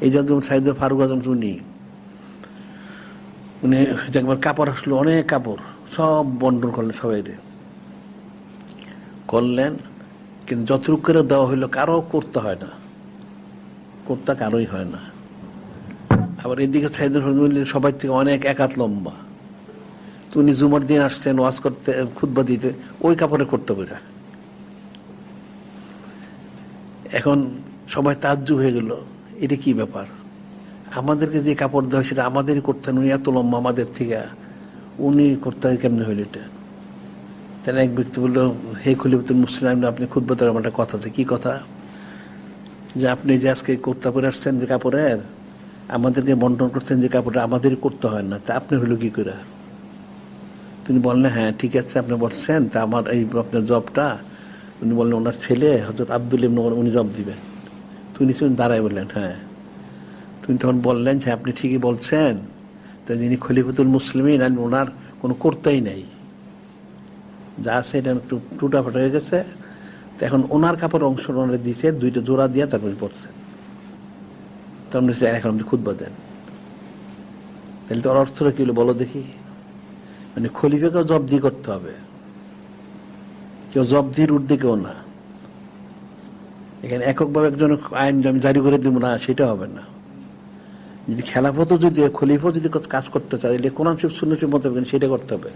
এই যে একজন সাইদ ফারুক আজম উনি উনি একবার কাপড় আসলো, অনেক কাপড়, সব বন্টন করলেন সবাই করলেন, কিন্তু যতটুকু করে দেওয়া হইল কারও করতে হয় না। করতে কারোই হয় না। আবার এদিকে সাইদুল হজমুল সবাই থেকে অনেক একাত লম্বা। উনি জুমার দিন আসতেন ওয়াজ করতে খুদ্া দিতে, ওই কাপড়ে করতে পারে এখন সবাই তাজ্জু হয়ে গেল। এটা কি ব্যাপার? আমাদেরকে যে কাপড় দেওয়া সেটা আমাদেরই করতেন, উনি এত লম্বা আমাদের থেকে। উনি করতে কেমনে হইল এটা? তাহলে এক ব্যক্তি বলল, হে খলিফতুল মুসলিম, আপনি খুদ্ বাতার আমার একটা কথা আছে। কি কথা? যে আপনি যে আজকে কুর্তা পরে আসছেন যে কাপড়ের, আমাদেরকে বন্টন করছেন যে কাপড়টা আমাদেরই করতে হয় না, তা আপনি হলো কি করে? তিনি বললেন হ্যাঁ ঠিক আছে, আপনি বলছেন তা আমার এই আপনার জবটা। উনি বললেন, ওনার ছেলে হজরত আব্দুল ওমর, উনি জব দিবেন। তিনি শুনে দাঁড়ায় বললেন হ্যাঁ। তুমি তখন বললেন যে, আপনি ঠিকই বলছেন তা যিনি খলিফতুল মুসলিমিন, আর ওনার কোনো কর্তাই নাই। যা আছে এটা একটু টুটা ফাটা হয়ে গেছে। তো এখন ওনার কাপড় অংশ ওনারা দিয়েছে দুইটা জোড়া দিয়ে তারপরে পড়ছে। তখন এখন আপনি খুদ্া দেন। তাহলে তোর অর্থটা কি হলো বলো দেখি। মানে খলিফাকেও জব্দি করতে হবে। কেউ জব্দির ঊর্ধ্বে কেউ না। এখানে এককভাবে একজন আইন আমি জারি করে দিব না, সেটা হবে না। যদি খেলাফতও যদি, খলিফাও যদি কাজ করতে চায়, তাহলে কোরআন শিব শূন্য শিব মতো সেটা করতে হবে।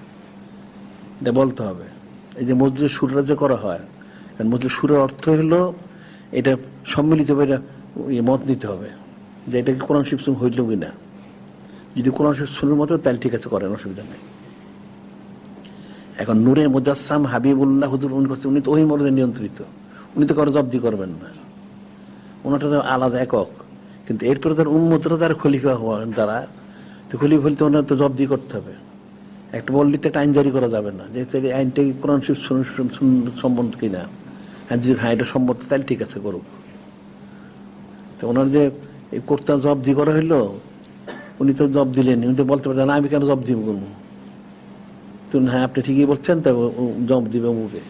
এটা বলতে হবে। এই যে মসজিদের সুররা যে করা হয়, কারণ মসজিদের সুরের অর্থ হলো এটা সম্মিলিত ভাবে এটা ইয়ে মত নিতে হবে, যে এটা কি কোরআন শিব হইল কি না যদি কোরআন শিব শুনের মতো তাহলে ঠিক আছে, করেন, অসুবিধা নেই। এখন নূরে মুজাসসাম হাবিবুল্লাহ হুজুর উনি করছে, উনি তো ওই মরদে নিয়ন্ত্রিত। উনি তো কারও জব্দি করবেন না। ওনাটা তো আলাদা একক। কিন্তু এরপরে তার উন্মতরা তার খলিফা হওয়ার দ্বারা তো খলিফা হলে তো ওনার তো জব্দি করতে হবে। একটা বললি তো একটা আইন জারি করা যাবে না। যে তাহলে আইনটা কোরআন সুন- সম্মত কিনা? আর যদি হ্যাঁ এটা সম্মত, তাহলে ঠিক আছে, করুক। তো ওনার যে এই কর্তা জব্দি করা হইল, উনি তো জব দিলেন উনি তো বলতে পারতেন আমি কেন জব দিব কোনো? তো হ্যাঁ আপনি ঠিকই বলছেন, তো জব দিবে মুখে।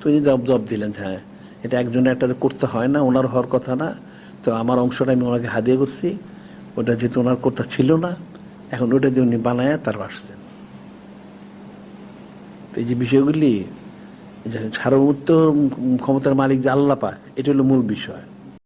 তো উনি জব জব দিলেন হ্যাঁ। এটা একজনের একটা করতে হয় না, ওনার হওয়ার কথা না। তো আমার অংশটা আমি ওনাকে হাদিয়ে করছি। ওটা যেহেতু ওনার কথা ছিল না, এখন ওটা দিয়ে উনি বানায় তার আসছেন এই যে বিষয়গুলি, যে সার্বভৌমত্ব ক্ষমতার মালিক যে আল্লাপা এটা হলো মূল বিষয়।